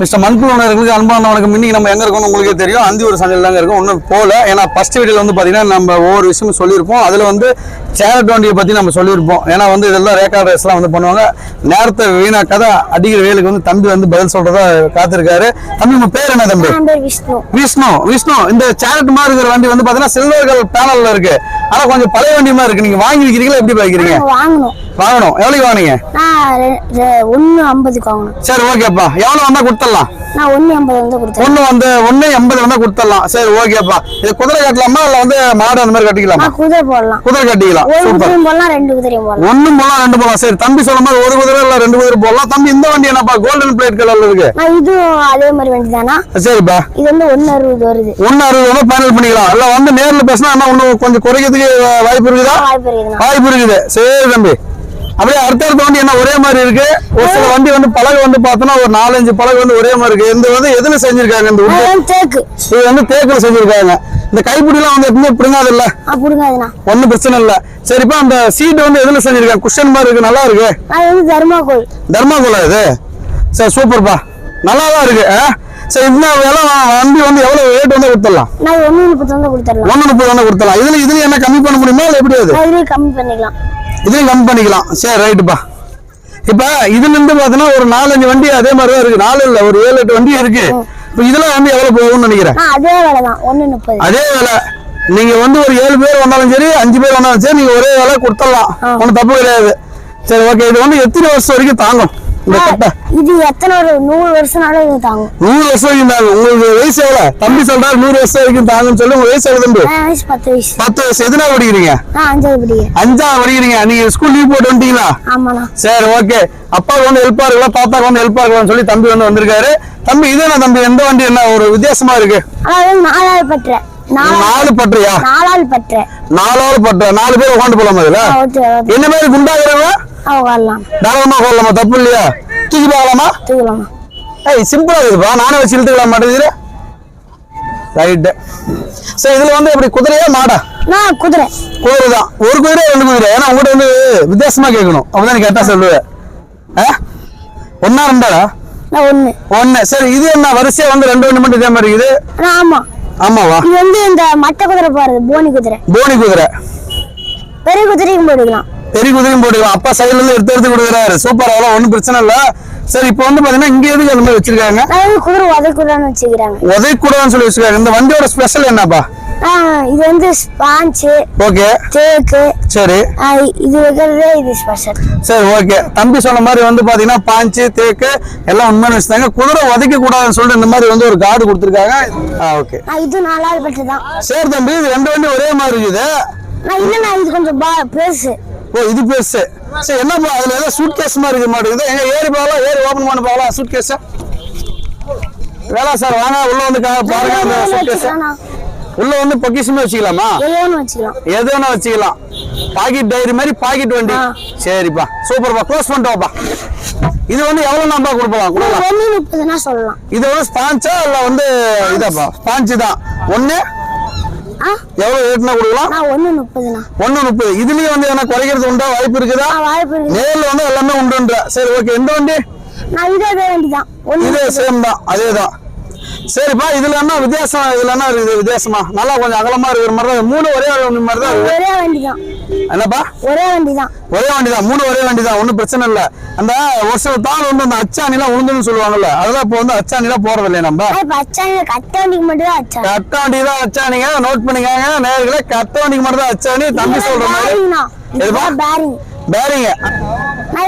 Mister மண்புழு உணர்களுக்கு அன்பான வணக்கம் இன்னைக்கு நம்ம எங்க இருக்கோம்னு உங்களுக்கே தெரியும். அந்தி ஒரு சந்தையில் தாங்க இருக்கும். ஒன்றும் போல ஏன்னா ஃபர்ஸ்ட் வீடியோல வந்து பாத்தீங்கன்னா நம்ம ஒவ்வொரு விஷயமும் சொல்லியிருப்போம். அதுல வந்து சேனட் வண்டியை பத்தி நம்ம சொல்லியிருப்போம். ஏன்னா வந்து இதெல்லாம் ரேக்கார்ட் ரேஸ்லாம் வந்து பண்ணுவாங்க. நேரத்தை வீணாக்காத அடிக்கிற வேலுக்கு வந்து தம்பி வந்து பதில் சொல்றதா காத்திருக்காரு. தம்பி உங்க பேர் என்ன தம்பி? விஷ்ணு. விஷ்ணு விஷ்ணு. இந்த சேனட் மாதிரி இருக்கிற வண்டி வந்து பாத்தீங்கன்னா சில்வர்கள் பேனல்ல இருக்கு. ஆனா கொஞ்சம் பழைய வண்டி மாதிரி இருக்கு. நீங்க வாங்கி வைக்கிறீங்களா எப்படி வைக்கிறீங்க நான் வாங்கணும். வாங்கணும். எவ்வளவு வாங்குனீங்க? ஒண்ணு ஐம்பதுக்கு வாங்கணும். சரி ஓகேப்பா. எவ்வளவு வந்தா கொடுத்துடலாம்? நான் ஒண்ணு ஐம்பது வந்து கொடுத்தேன் ஒண்ணு வந்து ஒண்ணு எண்பது வந்தா கொடுத்துடலாம். சரி ஓகேப்பா. இது குதிரை கட்டலாமா இல்ல வந்து மாடு அந்த மாதிரி கட்டிக்கலாமா? குதிரை போடலாம். குதிரை கட்டிக்கலாம். ஒரு குதிரையும் போடலாம் ரெண்டு குதிரையும் போடலாம். ரெண்டு போலாம் சரி தம்பி மாதிரி ஒரு குதிரை இல்ல ரெண்டு குதிரை போடலாம். தம்பி இந்த வண்டி என்னப்பா? கோல்டன் பிளேட் கலர்ல இருக்கு. அதே மாதிரி வண்டி தானா? சரிப்பா. இது வந்து ஒண்ணு அறுபது வருது. ஒன்னு அறுபது வந்து ஃபைனல் பண்ணிக்கலாம். இல்ல வந்து நேர்ல பேசினா என்ன இன்னும் கொஞ்சம் குறைக்கிறதுக்கு வாய்ப்பு இருக்குதா வாய்ப்பு இருக்குது சரி தம்பி. அப்படியே அடுத்தடுத்த வண்டி என்ன? ஒரே மாதிரி இருக்கு. ஒரு சில வண்டி வந்து பலகை வந்து பார்த்தோன்னா ஒரு நாலஞ்சு பலகை வந்து ஒரே மாதிரி இருக்கு. இந்த வந்து எதுல செஞ்சிருக்காங்க இந்த தேக்கு. இது வந்து தேக்கில் செஞ்சிருக்காங்க. இந்த கைப்பிடிலாம் வந்து எப்பவுமே பிடுங்காது இல்ல ஒன்றும் பிரச்சனை இல்ல. சரிப்பா அந்த சீட் வந்து எதுல செஞ்சிருக்காங்க? குஷன் மாதிரி இருக்கு. நல்லா இருக்கு. தர்மாக்கோல் தர்மாகோலா இது? சரி சூப்பர்ப்பா. நல்லா தான் இருக்கு? சரி இந்த விலை வண்டி வந்து எவ்வளவு ரேட் வந்து கொடுத்துடலாம்? நான் ஒண்ணு முப்பத்தி வந்து கொடுத்துடலாம். ஒன்று முப்பது வந்து கொடுத்துடலாம். இதுல இதுல என்ன கம்மி பண்ண முடியுமா? இல்லை எப்படி அது? நான் இதுலயே கம்மி பண்ணிக்கலாம். இதுலயும் கம்மி பண்ணிக்கலாம். சரி ரைட்டுப்பா இப்ப இதுல இருந்து பாத்தீங்கன்னா ஒரு நாலஞ்சு வண்டி அதே மாதிரி தான் இருக்கு. நாலு இல்ல ஒரு ஏழு எட்டு வண்டி இருக்கு. இப்ப இதெல்லாம் வந்து எவ்வளவு போகும்னு நினைக்கிறேன்? நான் அதே வேலை தான். ஒண்ணு முப்பது. அதே வேலை. நீங்க வந்து ஒரு ஏழு பேர் வந்தாலும் சரி அஞ்சு பேர் வந்தாலும் சரி நீங்க ஒரே வேலை கொடுத்துடலாம். ஒன்றும் தப்பு கிடையாது. சரி ஓகே இது வந்து எத்தனை வருஷம் வரைக்கும் தாங்கும்? இது எத்தனை ஒரு நூறு இது தாங்கும். நூறு வருஷம் வரைக்கும் தாங்கும். உங்களுக்கு வயசு எவ்வளவு தம்பி சொல்றாரு நூறு வருஷம் வரைக்கும் தாங்கும்னு சொல்லி உங்க வயசு எவ்வளவு வயசு பத்து வயசு. பத்து வயசு. எதுனா படிக்கிறீங்க? அஞ்சாவது படிக்கிறேன். அஞ்சாவது படிக்கிறீங்க. நீங்க ஸ்கூல் லீவ் போட்டு வந்துட்டீங்களா? ஆமாண்ணா. சரி ஓகே அப்பாவுக்கு வந்து ஹெல்ப்பா இருக்கலாம் தாத்தாக்கு வந்து ஹெல்ப்பா இருக்கலாம்னு சொல்லி தம்பி வந்து வந்திருக்காரு. தம்பி இது என்ன தம்பி? எந்த வண்டி என்ன ஒரு வித்தியாசமா இருக்கு? நாலாவது பற்ற. நாலா பட்டறையா நாலாவது பற்ற. நாலாவது பட்டறை நாலு பேர் உட்காந்து போலாமா இதுல? என்ன மாதிரி குண்டாகிறவங்க தாராளமா கொள்ளலாமா தப்பு இல்லையா? தூக்கி பார்க்கலாமா? ஏய் சிம்பிளா இருக்குப்பா நானே வச்சு இழுத்துக்கலாம் மாட்டேங்குது ரைட்டு சரி இதுல வந்து எப்படி குதிரையா மாடா? நான் குதிரை. குதிரை தான். ஒரு குதிரை ரெண்டு குதிரை. ஏன்னா உங்கள்கிட்ட வந்து வித்தியாசமா கேட்கணும். அப்பதான் கரெக்டா சொல்லுவேன் ஒன்னா ரெண்டாடா ஒண்ணு. ஒண்ணு. சரி இது என்ன? வரிசையா வந்து ரெண்டு ஒண்ணு மட்டும் இதே மாதிரி இருக்குது? ஆமா. ஆமாவா? இது வந்து இந்த மட்டை குதிரை போறது போனி குதிரை. போனி குதிரை. பெரிய குதிரையும் போட்டுக்கலாம். பெரிய குதிரையும் போட்டுக்கலாம். அப்பா சைடுல இருந்து எடுத்து எடுத்து கொடுக்குறாரு. சூப்பர் அவ்வளோ ஒன்றும் பிரச்சனை இல்ல. சரி இப்போ வந்து பாத்தீங்கன்னா இங்க எதுக்கு அந்த மாதிரி வச்சிருக்காங்க? குதிரை உதைக்குறான்னு வச்சுக்கிறாங்க. உதவி கூடன்னு சொல்லி வச்சிருக்காங்க. இந்த வண்டியோட ஸ்பெஷல் என்னப்பா? இது வந்து ஸ்பாஞ்சு ஓகே தேக்கு சரி. இது வைக்கிறதே இது ஸ்பெஷல் சரி ஓகே தம்பி சொன்ன மாதிரி வந்து பாத்தீங்கன்னா பாஞ்சு தேக்கு எல்லாம் உண்மையான வச்சுட்டாங்க குதிரை உதைக்க கூடாதுன்னு சொல்லிட்டு இந்த மாதிரி வந்து ஒரு கார்டு கொடுத்துருக்காங்க. ஓகே இது நாலாவது பட்டு தான். சரி தம்பி இது ரெண்டு வண்டி ஒரே மாதிரி இருக்குது. நான் இல்லைண்ணா இது கொஞ்சம் பா பெருசு. ஓ இது பெருசு சரி என்னப்பா அதுல ஏதோ சூட் கேஸ் மாதிரி இருக்க மாட்டேங்குது எங்க ஏறி பார்க்கலாம் ஏறி ஓபன் பண்ணி பார்க்கலாம் சூட் கேஸ் வேணா சார் வாங்க உள்ள வந்து பாருங்க அந்த சூட் கேஸ் உள்ள வந்து பொக்கிஷமே வச்சுக்கலாமா? எது வேணா வச்சுக்கலாம். பாக்கெட் டைரி மாதிரி பாக்கெட் வண்டி. சரிப்பா. சூப்பர்ப்பா க்ளோஸ் பண்ணிட்டோப்பா இது வந்து எவ்வளவு நம்பா கொடுக்கலாம் கொடுக்கலாம். இது வந்து ஸ்பான்ச்சா இல்ல வந்து இதாப்பா? ஸ்பான்ச்சு தான். ஆ எவ்வளவு ரேட்னா கொடுக்கலாம்? ஒன்று முப்பதுண்ணா. ஒண்ணு முப்பது. இதுலயும் வந்து என்ன குறைக்கிறது உண்டா? வாய்ப்பு இருக்குதா? வாய்ப்பு நேர்ல வந்து எல்லாமே உண்டுன்ற. சரி ஓகே எந்த வண்டி? நான் இதே வண்டி தான் ஒன்று இதே சேம் தான். அதே தான் சரிப்பா இதுல என்ன வித்தியாசம்? இதுல என்ன இருக்குது வித்தியாசமா? நல்லா கொஞ்சம் அகலமா இருக்கிற மாதிரி தான் மூணு ஒரே வண்டி மாதிரி தான். ஒரே வண்டி தான் என்னப்பா? ஒரே வண்டி தான் ஒரே வண்டி தான் மூணு ஒரே வண்டி தான் ஒன்றும் பிரச்சனை இல்லை. அந்த ஒரு சில தாள் வந்து அந்த அச்சாணிலாம் உளுந்துன்னு சொல்லுவாங்கல்ல அதெல்லாம் இப்போ வந்து அச்சாணிலாம் போறது இல்லையா நம்ம? நான் இப்போ அச்சாங்க கட்ட வண்டிக்கு மட்டும் தான் அச்சா கட்ட வண்டி தான் அச்சாணிங்க. நோட் பண்ணிக்கங்க. நேர்களே கட்ட வண்டிக்கு மட்டும் தான் அச்சாணி. தம்பி சொல்ற மாதிரி. பேரிங் பேரிங்க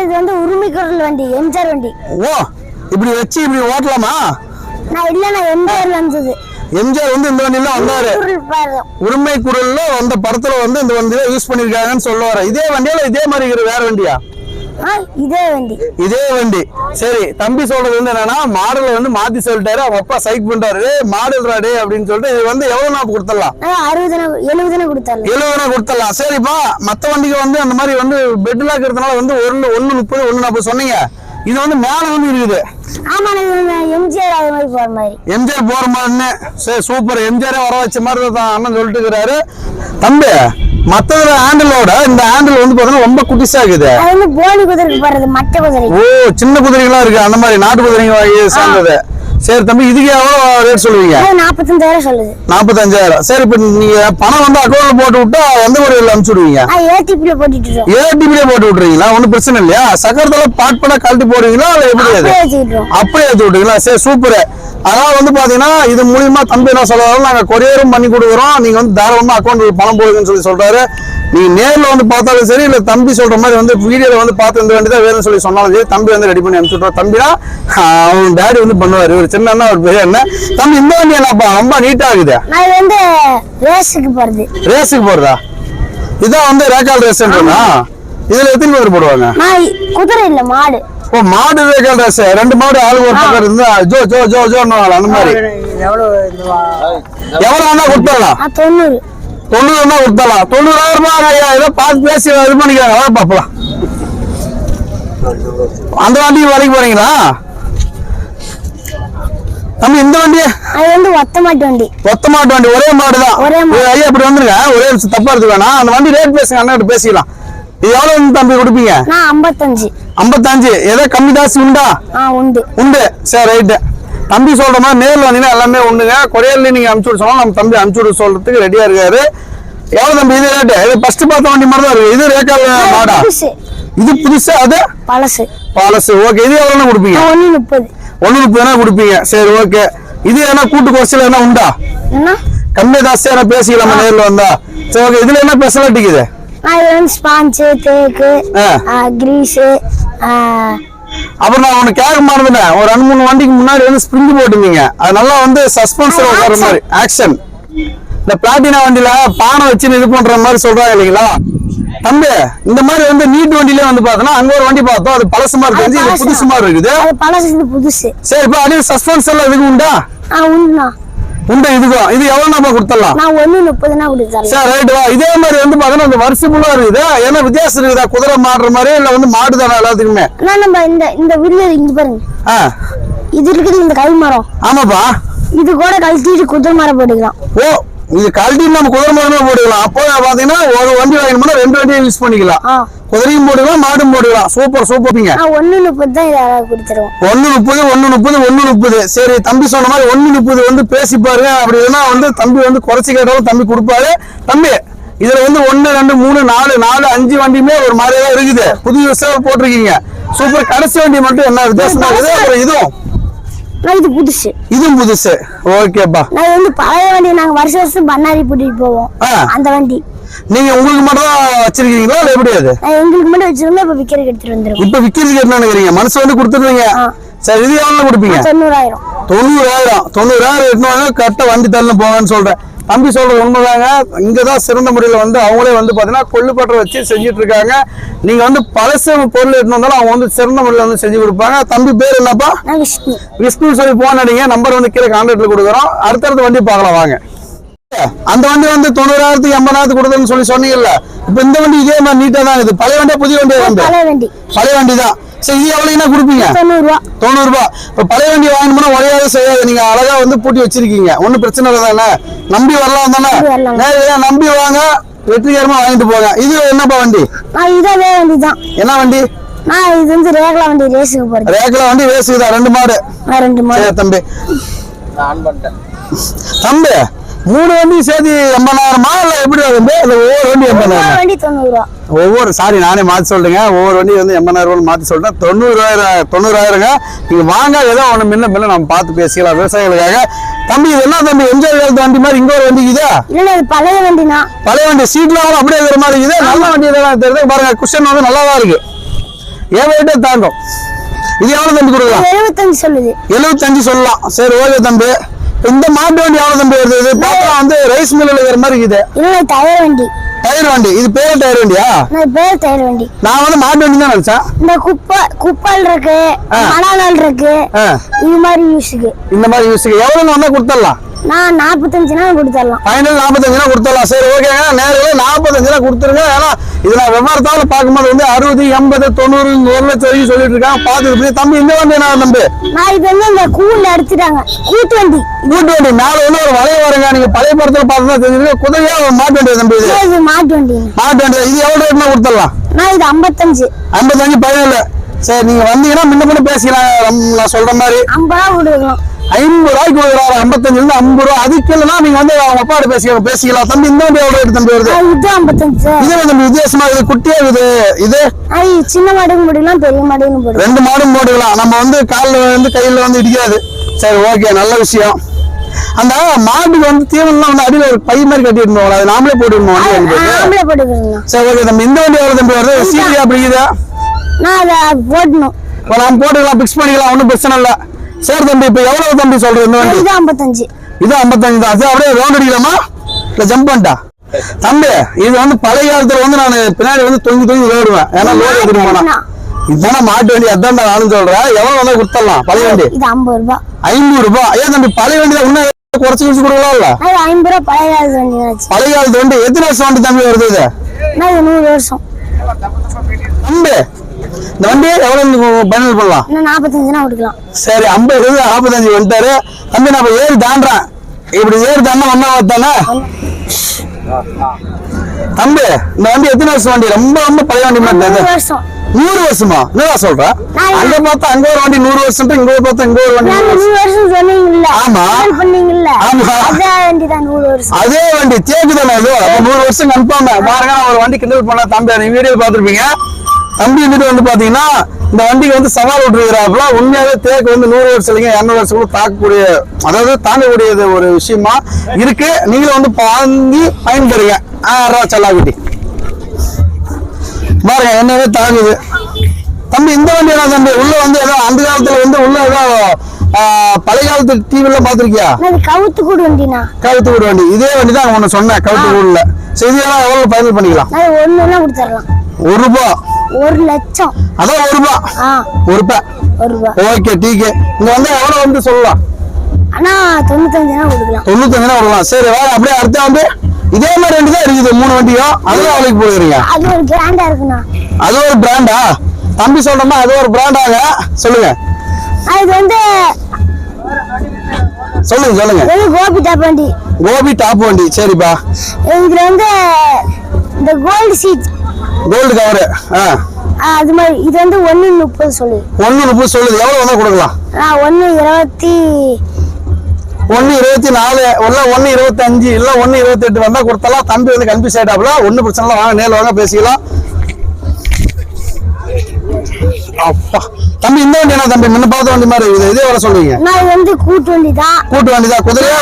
இது வந்து உரிமை குரல் வண்டி எம்ஜிஆர் வண்டி. ஓ இப்படி வச்சு இப்படி ஓட்டலாமா? நான் இல்லை நான் எம்ஜிஆர்ல இருந்தது எம்ஜிஆர் வந்து இந்த வண்டியில வந்தாரு. உரிமை குரல்ல வந்த படத்துல வந்து இந்த வண்டியில யூஸ் பண்ணிருக்காங்கன்னு சொல்லுவாரு. இதே வண்டியில இதே மாதிரி இருக்கிற வேற வண்டியா? ஆ இதே வண்டி. இதே வண்டி. சரி தம்பி சொல்றது வந்து என்னன்னா மாடலை வந்து மாத்தி சொல்லிட்டாரு. அவங்க அப்பா சைக் பண்றாரு. மாடல் ராடே அப்படின்னு சொல்லிட்டு இது வந்து எவ்வளவு நாள் கொடுத்துடலாம்? எழுபதுனா கொடுத்தாரு எழுபதுனா கொடுத்துடலாம். சரிப்பா மத்த வண்டிக்கு வந்து அந்த மாதிரி வந்து பெட்ல இருக்கிறதுனால வந்து ஒன்னு ஒன்னு முப்பது ஒன்னு நாற்பது சொன்னீங்க. இது வந்து மேல வந்து இருக்குது. ஆமா எம்ஜிஆர் அது மாதிரி போற மாதிரி. எம்ஜிஆர் போற மாதிரின்னு சரி சூப்பர் எம்ஜிஆரே வர வச்ச மாதிரி தான் அண்ணன் சொல்லிட்டு இருக்கிறாரு. தம்பி மத்ததுல ஹேண்டிலோட இந்த ஹேண்டில் வந்து பாத்தீங்கன்னா ரொம்ப குட்டிஸா இருக்குது. அது வந்து போலி குதிரைக்கு போறது மட்டை குதிரை. ஓ சின்ன குதிரைகளா இருக்கு. அந்த மாதிரி நாட்டு குதிரைங்க சேர்ந்தது. சரி தம்பி இதுக்கு எவ்வளோ ரேட் சொல்லுவீங்க? நாற்பத்தஞ்சாயிரம் சொல்லுது. நாற்பத்தஞ்சாயிரம் சரி இப்போ நீங்க பணம் வந்து அக்கௌண்ட்ல போட்டு விட்டா எந்த முறையில் அனுப்பிச்சு விடுவீங்க? போட்டுட்டு இருக்கோம். ஏடிபிலே போட்டு விட்டுறீங்களா ஒன்றும் பிரச்சனை இல்லையா? சக்கரத்தில் பாட் பண்ண கழட்டி போடுவீங்களா இல்லை எப்படி அது? அப்படியே ஏற்றி விட்டுங்களா சரி சூப்பர் அதாவது வந்து பாத்தீங்கன்னா இது மூலியமா தம்பி என்ன சொல்றாரு நாங்க கொரியரும் பண்ணி கொடுக்குறோம். நீங்க வந்து தாராளமா அக்கௌண்ட்ல பணம் போடுங்கன்னு சொல்லி சொல்றாரு. நீங்க நேர்ல வந்து பார்த்தாலும் சரி இல்ல தம்பி சொல்ற மாதிரி வந்து வீடியோல வந்து பார்த்து இந்த வேண்டியதான் வேணும்னு சொல்லி சொன்னாலும் சரி தம்பி வந்து ரெடி பண்ணி அனுப்பிச்சுட்றோம் தம்பினா அவன் டேடி வந்து பண்ணுவாரு ஒரு சின்ன அண்ணா ஒரு பெரிய அண்ணன் தம்பி இந்த வண்டி என்னப்பா? ரொம்ப நீட்டா இருக்குது. நான் வந்து ரேஸுக்கு போறது. ரேஸுக்கு போறதா? இதான் வந்து ரேக்கால் ரேஸ்ன்றா இதுல எத்தனை பேர் போடுவாங்க? குதிரை இல்ல மாடு. ஓ மாடு ரேக்கால் ரேஸ் ரெண்டு மாடு ஆளுக்கு ஒரு பக்கம் இருந்தா ஜோ ஜோ ஜோ ஜோன்னு அந்த மாதிரி. எவ்வளவு வேணா கொடுத்துடலாம் தொண்ணூறு. தொண்ணூறு தான் கொடுத்தலாம் தொண்ணூறாயிரம்? ரூபாய் ஐயா ஏதோ பார்த்து பேசி இது பண்ணிக்கிறாங்க. அதான் பார்க்கலாம் அந்த வண்டிக்கு வேலைக்கு போறீங்களா? தம்பி இந்த வண்டி அது வந்து ஒத்த மாட்டு வண்டி. ஒத்த மாட்டு வண்டி ஒரே மாடு தான். ஒரே. ஐயா இப்படி வந்துருங்க. ஒரே தப்பா இருக்கு வேணாம். அந்த வண்டி ரேட் பேசுங்க அண்ணன் பேசிக்கலாம். இது எவ்வளவு தம்பி கொடுப்பீங்க? நான் ஐம்பத்தஞ்சு. ஐம்பத்தஞ்சு. ஏதோ கம்மி தாசி உண்டா? உண்டு. உண்டு. சரி ரைட்டு. தம்பி சொல்ற மாதிரி நேர்ல வந்தீங்கன்னா எல்லாமே உண்டுங்க. கொரியர்ல நீங்க அனுப்பிச்சு விட சொன்னா நம்ம தம்பி அனுப்பிச்சு விட சொல்றதுக்கு ரெடியா இருக்காரு. எவ்வளவு தம்பி இது ரேட்டு இது ஃபர்ஸ்ட் பார்த்த வண்டி மாதிரி தான் இருக்கு. இது ரேக்கால் மாடா? இது புதுசு. அது? பழசு. பாலசு ஓகே இது எவ்வளவு கொடுப்பீங்க? நான் ஒண்ணு முப்பது முப்பதுனா கொடுப்பீங்க. சரி ஓகே இது என்ன கூட்டு குறைச்சல் என்ன உண்டா? என்ன? கம்மி ஜாஸ்தியான பேசிக்கலாமா நேர்ல வந்தா. சரி ஓகே இதுல என்ன ஸ்பெஷாலிட்டி இருக்குது ஸ்பாஞ்சு தேக்கு ஆ. கிரீஸு அப்புறம் நான் ஒண்ணு கேட்க மறந்துட்டேன். ஒரு ரெண்டு மூணு வண்டிக்கு முன்னாடி வந்து ஸ்ப்ரிங் போட்டுருந்தீங்க. அது நல்லா வந்து சஸ்பென்சர் வர மாதிரி. ஆக்ஷன் இந்த பிளாட்டினா வண்டியில பானை வச்சு இது பண்ற மாதிரி சொல்றாங்க இல்லைங்களா? தம்பி இந்த மாதிரி வந்து நீட் வண்டியிலே வந்து பார்த்தோன்னா அங்க ஒரு வண்டி பார்த்தோம். அது பழசு மாதிரி தெரிஞ்சு இது புதுசு மாதிரி இருக்குது. அது பழசு இது புதுசு. சரி இப்போ அதே சஸ்பென்ஸ் எல்லாம் இதுக்கு உண்டா? ஆ உண்டுண்ணா உண்டு இதுக்கும் இது எவ்வளவு நம்ம கொடுத்துடலாம்? நான் ஒண்ணு முப்பதுனா கொடுத்துறேன். சரி ரைட் வா. இதே மாதிரி வந்து பார்த்தோன்னா இந்த வருஷம் ஃபுல்லா இருக்குது. ஏன்னா வித்தியாசம் இருக்குதா? குதிரை மாடுற மாதிரி இல்ல வந்து மாடு தானே எல்லாத்துக்குமே? அண்ணா நம்ம இந்த இந்த வில்லு இங்க பாருங்க. ஆ. இது இருக்குது இந்த கை மரம். ஆமாப்பா. இது கூட கழட்டிட்டு குதிரை மரம் போட்டுக்கலாம். ஓ இது கழட்டி நம்ம குதிரை மாடுமே போட்டுக்கலாம். அப்போ பாத்தீங்கன்னா ஒரு வண்டி வாங்கணும்னா ரெண்டு வண்டியை யூஸ் பண்ணிக்கலாம். குதிரையும் போட்டுக்கலாம் மாடும் போட்டுக்கலாம். சூப்பர் சூப்பர்ங்க ஒண்ணு முப்பது தான் கொடுத்துருவோம். ஒண்ணு முப்பது ஒண்ணு முப்பது ஒண்ணு முப்பது. சரி தம்பி சொன்ன மாதிரி ஒண்ணு முப்பது வந்து பேசி பாருங்க. அப்படி இல்லைன்னா வந்து தம்பி வந்து குறைச்சி கேட்டாலும் தம்பி கொடுப்பாரு. தம்பி இதுல வந்து ஒண்ணு ரெண்டு மூணு நாலு நாலு அஞ்சு வண்டியுமே ஒரு மாதிரி தான் இருக்குது. புது விவசாயம் போட்டிருக்கீங்க. சூப்பர். கடைசி வண்டி மட்டும் என்ன வித்தியாசமா இருக்குது? அப்புறம் இதுவும். இது புதுசு. இதுவும் புதுசு. ஓகேப்பா. நான் இது வந்து பழைய வண்டி நாங்க வருஷம் வருஷம் பண்ணாரி கூட்டிட்டு போவோம். அந்த வண்டி. நீங்க உங்களுக்கு மட்டும் தான் வச்சிருக்கீங்களா இல்ல எப்படி அது? எங்களுக்கு மட்டும் வச்சிருந்தா இப்ப விக்கிறதுக்கு எடுத்துட்டு வந்துருவோம். இப்ப விக்கிறதுக்கு என்ன நினைக்கிறீங்க? மனசு வந்து கொடுத்துருவீங்க. சரி இது எவ்வளவு கொடுப்பீங்க? தொண்ணூறாயிரம். தொண்ணூறாயிரம். தொண்ணூறாயிரம் எட்டுவாங்க கரெக்டா வண்டி தள்ளு போங்கன்னு சொல்றேன். தம்பி சொல்றது உண்மைதாங்க. இங்கதான் சிறந்த முறையில வந்து அவங்களே வந்து பாத்தீங்கன்னா கொள்ளுப்பட்டை வச்சு செஞ்சுட்டு இருக்காங்க நீங்க வந்து பழசு பொருள் எடுத்து வந்தாலும் அவங்க வந்து சிறந்த முறையில வந்து செஞ்சு கொடுப்பாங்க. தம்பி பேர் என்னப்பா? விஷ்ணு. சொல்லி போன் அடிங்க. நம்பர் வந்து கீழே கான்டாக்ட்ல கொடுக்குறோம். அடுத்தடுத்த வண்டி பார்க்கலாம் வாங்க. அந்த வண்டி வந்து தொண்ணூறாயிரத்துக்கு எண்பதாயிரத்துக்கு கொடுக்குறேன்னு சொல்லி சொன்னீங்கல்ல. இப்ப இந்த வண்டி இதே மாதிரி நீட்டா தான் இது பழைய வண்டியா புதிய வண்டியா பழைய வண்டி. பழைய வண்டி தான் சரி இது எவ்வளவுனா கொடுப்பீங்க? தொண்ணூறு ரூபா தொண்ணூறு ரூபாய் இப்ப பழைய வண்டி வாங்கணும்னா உடையாத செய்யாது. நீங்க அழகா வந்து பூட்டி வச்சிருக்கீங்க. ஒண்ணும் பிரச்சனை இல்லை தானே? நம்பி வரலாம் தானே? நம்பி வரலாம். நேரடியா நம்பி வாங்க வெற்றிகரமா வாங்கிட்டு போங்க. இது என்னப்பா வண்டி? நான் இதே வண்டி தான். என்ன வண்டி? நான் இது வந்து ரேகலா வண்டி ரேஸுக்கு போறது. ரேக்ல வண்டி வேசுதா ரெண்டு மாடு. ரெண்டு மாடு. தம்பி. நான் ஆன் பண்ணிட்டேன். தம்பி? மூணு வண்டி சேர்த்து எண்பதாயிரமா இல்ல எப்படி தம்பி இல்ல ஒவ்வொரு வண்டி எண்பதாயிரம்? வண்டி ஒவ்வொரு சாரி நானே மாத்தி சொல்றேங்க. ஒவ்வொரு வண்டி வந்து எண்பதாயிரம் ரூபாய் மாத்தி சொல்றேன். தொண்ணூறாயிரம் தொண்ணூறாயிரங்க. நீங்க வாங்க ஏதோ ஒண்ணு முன்ன பின்ன நம்ம பார்த்து பேசிக்கலாம் விவசாயிகளுக்காக. தம்பி இது என்ன தம்பி? எம்ஜிஆர் காலத்து வண்டி மாதிரி இங்க ஒரு வண்டி இதா இல்லைன்னா இது பழைய வண்டினா பழைய வண்டி சீட்லாம் கூட அப்படியே இருக்கிற மாதிரி இருக்குது. நல்ல வண்டி இதெல்லாம் தெரியுது. பாருங்க குஷன் வந்து நல்லா தான் இருக்கு ஏன் வெயிட்டே தாங்கும். இது எவ்வளவு தம்பி கொடுக்கலாம்? எழுபத்தஞ்சு சொல்லுது. எழுபத்தஞ்சு சொல்லலாம். சரி ஓகே தம்பி. இந்த மாட்டு வண்டி எவ்வளவு தம்பி வருது? இது பார்த்தா வந்து ரைஸ் மில்லில் இருக்கிற மாதிரி இருக்குது. இல்லை டயர் வண்டி. டயர் வண்டி. இது பேர் டயர் வண்டியா? பேர் டயர் வண்டி. நான் வந்து மாட்டு வண்டி தான் நினைச்சேன். இந்த குப்பை குப்பல் இருக்கு ஆ. மணால் இருக்கு. இது மாதிரி யூஸுக்கு இந்த மாதிரி யூஸுக்கு எவ்வளவு வந்தா கொடுத்துடலாம். நான் நாற்பத்தஞ்சுனா கொடுத்துடலாம். ஃபைனல் நாற்பத்தஞ்சுனா கொடுத்துடலாம். சரி ஓகேங்க நேரில் நாற்பத்தஞ்சுனா கொடுத்துருங்க. ஏன்னா இதுல விவரத்தால பார்க்கும்போது வந்து அறுபது எண்பது தொண்ணூறு ஒரு லட்சம் வரைக்கும் சொல்லிட்டு இருக்காங்க. பார்த்து இப்படி தம்பி இந்த வண்டி என்ன தம்பி? நான் இது வந்து இந்த கூண்ட எடுத்துட்டாங்க கூட்டு வண்டி. கூட்டு வண்டி. மேல வந்து ஒரு வளைய வருங்க. நீங்க பழைய படத்துல பார்த்து தான் தெரிஞ்சிருக்கு. குதிரையா ஒரு மாட்டு வண்டி தம்பி இது? மாட்டு வண்டி. மாட்டு வண்டி இது எவ்வளவு ரேட்னா கொடுத்துடலாம்? நான் இது ஐம்பத்தஞ்சு. ஐம்பத்தஞ்சு பதினேழு. சரி நீங்க வந்தீங்கன்னா முன்ன பின்ன பேசிக்கலாம். நான் சொல்ற மாதிரி. ஐம்பது ரூபா கொடுக்கலாம் ஐம்பது ரூபாய்க்கு கொடுக்குறாரு ஐம்பத்தஞ்சுல இருந்து ஐம்பது ரூபா. அதுக்கு இல்லைன்னா நீங்க வந்து அவங்க அப்பாட்ட பேசிக்கலாம் பேசிக்கலாம். தம்பி இந்த வண்டி எவ்வளவு தம்பி வருது? இது ஐம்பத்தஞ்சு. இதே தம்பி வித்தியாசமா இருக்குது குட்டியா இது இது? சின்ன மாடுக்கு போட்டுக்கலாம் பெரிய போட்டுக்கலாம் ரெண்டு மாடும் போட்டுக்கலாம் நம்ம வந்து காலில் வந்து கையில் வந்து இடிக்காது. சரி ஓகே நல்ல விஷயம். அந்த மாட்டுக்கு வந்து தீவனம்லாம் வந்து அடியில் ஒரு பை மாதிரி கட்டி இருந்தோம் அது நாமளே போட்டுருந்தோம் சரி ஓகே தம்பி இந்த வண்டி எவ்வளோ தம்பி வருது? சீக்கிரம் அப்படிங்குதா நான் அதை போடணும். இப்போ நாம் போட்டுக்கலாம் ஃபிக்ஸ் பண்ணிக்கலாம் ஒன்றும் பிரச்சனை இல்லை. சரி தம்பி இப்போ எவ்வளவு தம்பி இந்த வண்டி? இது ஐம்பத்தஞ்சு. இது ஐம்பத்தஞ்சு தான். சரி அப்படியே ரவுண்ட் அடிக்கலாமா? இல்லை ஜம்ப் பண்ணிட்டா? தம்பி இது வந்து பழைய காலத்துல வந்து நான் பின்னாடி வந்து தொங்கி தொங்கி ஓடுவேன் ஏன்னா லோடு எடுத்துட்டு போனா இதுதானே மாட்டு வண்டி அதான் நானும் சொல்றேன். எவ்வளவு வந்தா கொடுத்துடலாம் பழைய வண்டி. இது ஐம்பது ரூபாய் ஐநூறு ரூபாய் ஏன் தம்பி பழைய வண்டி தான் இன்னும் குறைச்சு குறைச்சு கொடுக்கலாம்ல? ஐம்பது ரூபாய் பழைய காலத்து வண்டி பழைய காலத்து வண்டி எத்தனை வருஷம் வண்டி தம்பி வருது இது நூறு வருஷம். தம்பி இந்த வண்டி எவ்வளவு பைனல் பண்ணலாம் நாற்பத்தஞ்சுனா கொடுக்கலாம். சரி ஐம்பது நாற்பத்தஞ்சு வந்துட்டாரு. தம்பி இப்ப ஏறி தாண்டுறேன். இப்படி ஏறி தாண்டா ஒன்னா தானே தம்பி இந்த வண்டி எத்தனை வருஷம் வண்டி? ரொம்ப ரொம்ப பழைய வண்டி மாதிரி நூறு. வருஷம். என்னடா சொல்ற? அங்க பார்த்தா அங்க ஒரு வண்டி நூறு வருஷம் இங்க ஒரு பார்த்தா இங்க ஒரு வண்டி. நாங்க நூறு வருஷம். சொன்னீங்கல்ல. ஆமா. பண்ணீங்கல்ல. ஆமா. அதே வண்டி தான் நூறு வருஷம். அதே வண்டி தேக்கு தானே அது நூறு வருஷம் கன்ஃபார்ம் பாருங்க ஒரு வண்டி கிண்டல் பண்ண தம்பி நீ வீடியோ பார்த்திருப்பீங்க. தம்பி வந்துட்டு வந்து பாத்தீங்கன்னா இந்த வண்டிக்கு வந்து சவால் விட்டுருக்கிறாப்புல. உண்மையாவே தேக்கு வந்து நூறு வருஷம் இல்லைங்க இரநூறு வருஷம் கூட தாக்கக்கூடிய அதாவது தாங்கக்கூடியது ஒரு விஷயமா இருக்கு. நீங்களும் வந்து வாங்கி பயன்பெறுங்க. ஆயிரம் செல்லாக்குட்டி பாருங்க என்னவே தாங்குது. தம்பி இந்த வண்டி என்ன தம்பி? உள்ள வந்து ஏதோ அந்த காலத்துல வந்து உள்ள ஏதோ பழைய காலத்து டிவில பாத்திருக்கியா கவுத்து கூடு வண்டினா கழுத்து வீடு வண்டி. இதே வண்டி தான் ஒன்று சொன்னேன் கழுத்து வீடுல செய்தியெல்லாம் எவ்வளவு ஒண்ணுன்னா கொடுத்துடலாம். ஒரு ரூபா. ஒரு லட்சம். அதான் ஒரு ரூபா. ஒரு ரூபாய் ஒரு ரூபாய் ஓகே டீக்கு. இங்க வந்து எவ்வளவு வந்து சொல்லலாம். ஆனா தொண்ணூத்தஞ்சுனா கொடுக்கலாம். தொண்ணூத்தஞ்சுனா விடலாம் சரி வேற அப்படியே அடுத்த வந்து இதே மாதிரி வண்டி தான் இருக்குது. மூணு வண்டியும் அதெல்லாம் அவளுக்கு போயிருங்க அது ஒரு கிராண்டா இருக்குண்ணா. அது ஒரு பிராண்டா தம்பி சொல்றோமா அது ஒரு பிராண்டாங்க சொல்லுங்க. அது வந்து சொல்லுங்க சொல்லுங்க. கோபி டாப் வண்டி. கோபி டாப் வண்டி. சரிப்பா. இதுல வந்து இந்த கோல்டு சீட் கோல்டு கவரு ஆ. அது மாதிரி இது வந்து ஒண்ணு முப்பது சொல்லு. ஒன்று முப்பது சொல்லுது எவ்வளோ வந்தால் கொடுக்கலாம். ஒண்ணு இருபத்தி ஒன்று இருபத்தி நாலு இல்லை ஒன்று இருபத்தஞ்சு இல்லை ஒன்று இருபத்தெட்டு வந்தால் கொடுத்தலாம். தம்பி வந்து கன்ஃபியூஸ் ஆகிட்டாப்புல ஒன்றும் பிரச்சனை இல்லை. வாங்க நேரில் வாங்க பேசிக்கலாம். அப்பா. தம்பி இந்த வண்டி என்ன தம்பி? முன்ன பார்த்த வண்டி மாதிரி இருக்குது. இதே வர சொல்லுவீங்க. நான் இது வந்து கூட்டு வண்டி தான் கூட்டு வண்டி தான் குதிரையா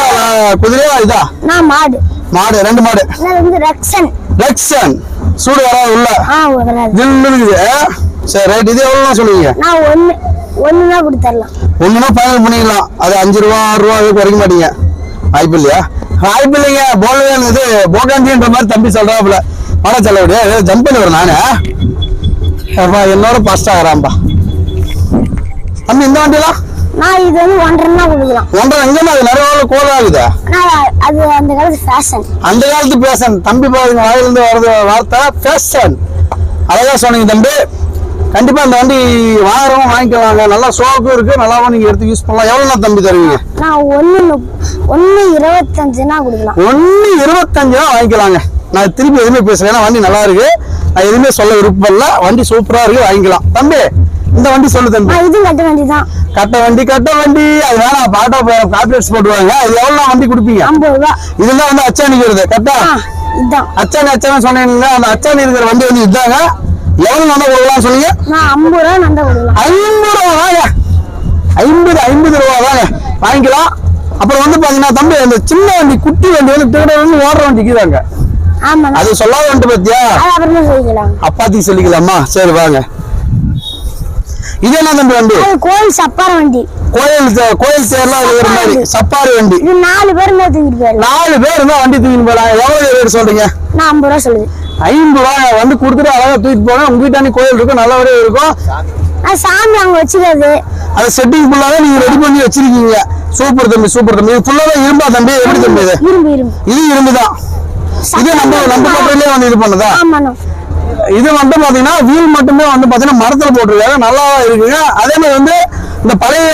குதிரையா இதா? நான் மாடு. மாடு ரெண்டு மாடு. நான் வந்து ரக்ஷன் லெக்ஸன் சூடு வராது உள்ள. இருக்குது? சரி ரைட் இது எவ்வளோ சொல்லுவீங்க? நான் ஒண்ணு ஒண்ணுனா கொடுத்துடலாம் ஒண்ணுனா ஃபைனல் அது அஞ்சு ரூபா ஆறு ரூபா அதுக்கு குறைக்க மாட்டீங்க. வாய்ப்பு இல்லையா? வாய்ப்பு இல்லைங்க. இது போகாந்தின்ற மாதிரி தம்பி சொல்றாப்புல. மன செலவுடைய ஜம்ப் பண்ணி வரேன் நானு. என்னோட ஃபர்ஸ்ட் ஆகிறான்பா தம்பி இந்த வண்டிலாம் நான் இது வந்து ஒன்றரைனா கொடுக்கலாம். ஒன்றரை எங்கேயுமே அது நிறைய நாள் கோல் ஆகுது? நான் அது அந்த காலத்து ஃபேஷன் அந்த காலத்து பேசன் தம்பி பாருங்க வாயிலிருந்து வர்றது வார்த்தை பேசன் அழகா சொன்னீங்க தம்பி. கண்டிப்பா இந்த வண்டி வாங்குறவங்க வாங்கிக்கலாங்க. நல்லா ஷோக்கும் இருக்கு நல்லாவும் நீங்க எடுத்து யூஸ் பண்ணலாம். எவ்வளவு தம்பி தருவீங்க? நான் முப்- ஒண்ணு இருபத்தஞ்சுனா கொடுக்கலாம். ஒன்னு இருபத்தஞ்சு ரூபா வாங்கிக்கலாங்க. நான் திருப்பி எதுவுமே பேசல ஏன்னா வண்டி நல்லா இருக்கு. நான் எதுவுமே சொல்ல விருப்பம் இல்லை. வண்டி சூப்பரா இருக்கு வாங்கிக்கலாம். தம்பி இந்த வண்டி சொல்லு தம்பி. இதுவும் கட்ட வண்டி தான் கட்ட வண்டி கட்ட வண்டி. அது வேணாம் பாட்டா கார்பரேட்ஸ் போட்டுவாங்க இது எவ்வளவு வண்டி கொடுப்பீங்க? ஐம்பது ரூபா. இதெல்லாம் வந்து அச்சாணி வருது. கரெக்டா? ஆ இதுதான் அச்சாணி அச்சாணி சொன்னீங்க அந்த அச்சாணி இருக்கிற வண்டி வந்து இதாங்க. எவ்வளவு நல்லா கொடுக்கலாம் நான் ஐம்பது ரூபா நந்தா கொடுக்கலாம் ஐம்பது ரூபா வாங்க. ஐம்பது ஐம்பது ரூபா வாங்க. வாங்கிக்கலாம். அப்புறம் வந்து பாத்தீங்கன்னா தம்பி அந்த சின்ன வண்டி குட்டி வண்டி வந்து திருட வந்து ஓடுற வண்டி இருக்குதாங்க ஆமாண்ணா அது சொல்லாத வண்டி பத்தியா? அது அப்பாத்திக்கு சொல்லிக்கலாமா? சரி வாங்க. இது என்ன தம்பி வண்டி? அது கோயில் சப்பார வண்டி. கோயில் கோயில் தேர்லாம் இருக்கிற மாதிரி. சப்பாரி வண்டி. நாலு பேர் தூக்கிட்டு போயிடலாம். நாலு பேர் இருந்தா வண்டி தூக்கிட்டு போலாம் எவ்வளவு ரேட் சொல்றீங்க? நான் ஐம்பது ரூபா சொல்லுது. ஐம்பது ரூபாய் வந்து கொடுத்துட்டு அழகா தூக்கிட்டு போங்க. உங்க வீட்டாண்டி கோயில் இருக்கும். நல்லபடியா இருக்கும். நான் சாமி அங்க வச்சுக்கிறது. அது செட்டிங் ஃபுல்லாவே நீங்க ரெடி பண்ணி வச்சிருக்கீங்க. சூப்பர் தம்பி சூப்பர் தம்பி. இது ஃபுல்லாவே இரும்பா தம்பி? எப்படி தம்பி இது? இரும்பு இரும்பு. இது இரும்புதான். இது நம்ம நம்ம கம்பெனிலே வந்து இது பண்ணுதா? இது மட்டும் பாத்தீங்கன்னா வீல் மட்டுமே வந்து பாத்தீங்கன்னா மரத்துல போட்டிருக்காங்க. நல்லா இருக்குங்க. அதே மாதிரி வந்து இந்த பழைய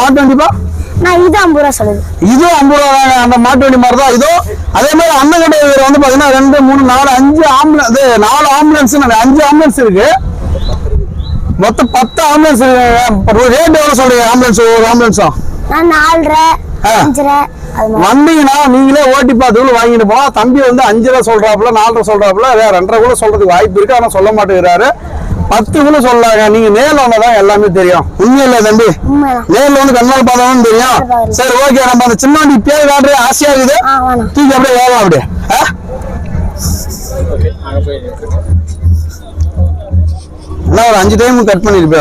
மாட்டு வண்டிப்பா? நான் இது ஐம்பது ரூபா சொல்லுது. இது ஐம்பது ரூபா அந்த மாட்டு வண்டி மாதிரி தான் இதோ அதே மாதிரி அண்ணன் கடை வந்து பாத்தீங்கன்னா ரெண்டு மூணு நாலு அஞ்சு ஆம்புலன்ஸ் நாலு ஆம்புலன்ஸ் அஞ்சு ஆம்புலன்ஸ் இருக்கு. மொத்தம் பத்து ஆம்புலன்ஸ் இருக்கு ரேட் எவ்வளவு சொல்றீங்க? ஆம்புலன்ஸ் ஒரு நாலரை வந்தீங்கன்னா நீங்களே ஓட்டி பார்த்து வாங்கிட்டு போலாம் தம்பி வந்து அஞ்சு ரூபா சொல்றாப்புல நாலு ரூபா சொல்றாப்புல வேற ரெண்டரை கூட சொல்றதுக்கு வாய்ப்பு இருக்கு. ஆனா சொல்ல மாட்டேங்கிறாரு. பத்து கூட சொல்லாங்க. நீங்க நேர்ல வந்தாதான் எல்லாமே தெரியும். உண்மை இல்ல தம்பி நேர்ல வந்து கண்ணால் பார்த்தாலும் தெரியும். சரி ஓகே. நம்ம அந்த சின்ன வண்டி பேர் காட்டுறது ஆசையா இருக்குது? தூக்கி அப்படியே ஏறலாம் அப்படியே. என்ன ஒரு அஞ்சு டைம் கட் ரைட்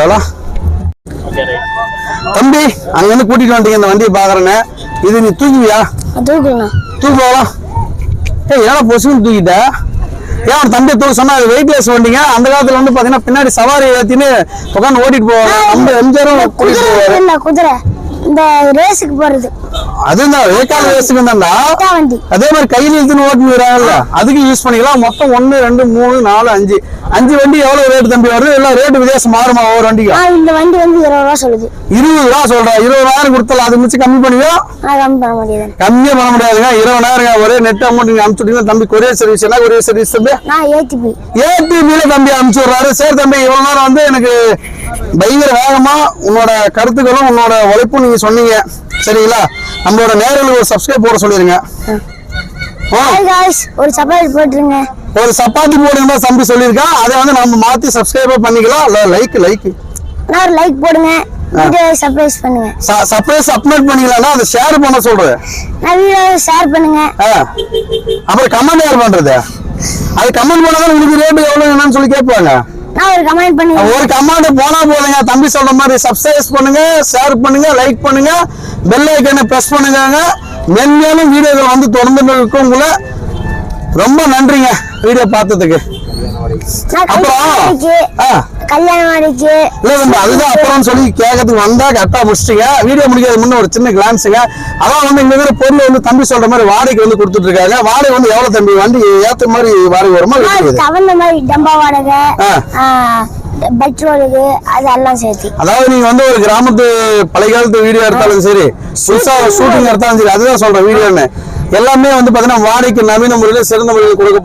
தம்பி அங்க இருந்து கூட்டிட்டு வந்துட்டீங்க. இந்த வண்டியை பாக்குறேன்னு. இது நீ தூக்குவியா? தூக்கலாம் தூக்குவாலாம் ஏய் ஏன்னா பொசுன்னு தூக்கிட்ட? ஏன் தம்பி தூக்க சொன்னா அது வெயிட்லெஸ் வண்டிங்க? அந்த காலத்துல வந்து பாத்தீங்கன்னா பின்னாடி சவாரி ஏத்தின்னு உட்காந்து ஓட்டிட்டு போவாங்க நம்ம எம்ஜிஆரும் குதிரை. இந்த ரேஸுக்கு போறது. அதுதான் வேக்கால வயசுக்கு தான்டா அதே மாதிரி கையில் இழுத்துன்னு ஓட்டுறாங்கல்ல அதுக்கு யூஸ் பண்ணிக்கலாம். மொத்தம் ஒன்னு ரெண்டு மூணு நாலு அஞ்சு. அஞ்சு வண்டி எவ்வளவு ரேட் தம்பி வருது? எல்லாம் ரேட்டு வித்தியாசம் மாறுமா ஒவ்வொரு ஆ வண்டிக்கும் இந்த வண்டி வந்து இருபது ரூபா சொல்லுது. இருபது ரூபா சொல்றேன் இருபதாயிரம் கொடுத்தலாம் அது மிச்சம் கம்மி பண்ணுவியா நான் கம்மி பண்ண முடியாது. கம்மியா பண்ண முடியாதுங்க. இருபதாயிரம் ஒரே நெட் அமௌண்ட் நீங்க அனுப்பிச்சுட்டீங்கன்னா தம்பி கொரியர் சர்வீஸ் என்ன கொரியர் சர்வீஸ் தம்பி? ஏடிபி ஏடிபியில தம்பி அனுப்பிச்சு விடுறாரு. சரி தம்பி இவ்வளவு நேரம் வந்து எனக்கு பயங்கர வேகமா உன்னோட கருத்துக்களும் உன்னோட உழைப்பும் நீங்க சொன்னீங்க. சரிங்களா? நம்மளோட நேரலுக்கு ஒரு சப்ஸ்கிரைப் போட சொல்லிருங்க. ஒரு சப்பாத்தி போட்டுருங்க. ஒரு சப்பாத்தி போடுங்க தம்பி சொல்லியிருக்கான் அதை வந்து நம்ம மாத்தி சப்ஸ்கிரைப் பண்ணிக்கலாம். லைக் லைக் ஒரு லைக் போடுங்க. சர்ப்ரைஸ் பண்ணுங்க. சர்ப்ரைஸ் அப்லோட் பண்ணிக்கலாம்னா அதை ஷேர் பண்ண சொல்றேன். வீடியோ ஷேர் பண்ணுங்க. அப்புறம் கமெண்ட் யார் பண்றது? அது கமெண்ட் பண்ணாதான் உங்களுக்கு ரேட்டு எவ்வளவு என்னன்னு சொல்லி கேட்பாங்க. ஒரு கமெண்ட் பண்ணுங்க. ஒரு கமெண்ட் போனா போதுங்க. தம்பி சொல்ற மாதிரி சப்ஸ்கிரைப் பண்ணுங்க ஷேர் பண்ணுங்க லைக் பண்ணுங்க பெல் ஐக்கனை பிரஸ் பண்ணுங்க மென்மேலும் வீடியோகள் வந்து தொடர்ந்து இருக்கும் உங்களை ரொம்ப நன்றிங்க. வீடியோ பார்த்ததுக்கு. கல்யாணம் ஆ. கல்யாணம் ஆடிக்கு இல்ல அதுதான் அப்புறம் சொல்லி கேட்கறதுக்கு வந்தா கரெக்டா முடிச்சிட்டீங்க. வீடியோ முடிக்கிறது முன்ன ஒரு சின்ன கிளான்ஸுங்க அதான் வந்து இங்க இருக்கிற பொருள் வந்து தம்பி சொல்ற மாதிரி வாடகைக்கு வந்து கொடுத்துட்டு இருக்காங்க. வாடகை வந்து எவ்வளவு தம்பி? வண்டி ஏத்த மாதிரி வாடகை வருமா தகுந்த மாதிரி டம்பா வாடகை ஆ. பெட்ரோலுக்கு அதெல்லாம் சேர்த்து. அதாவது நீங்க வந்து ஒரு கிராமத்து பழைய காலத்து வீடியோ எடுத்தாலும் சரி புதுசா ஷூட்டிங் எடுத்தாலும் சரி அதுதான் சொல்றேன் வீடியோன்னு. எல்லாமே வந்து பாத்தீங்கன்னா வாடகைக்கு நவீன முறையில் சிறந்த முறையில் கொடுக்க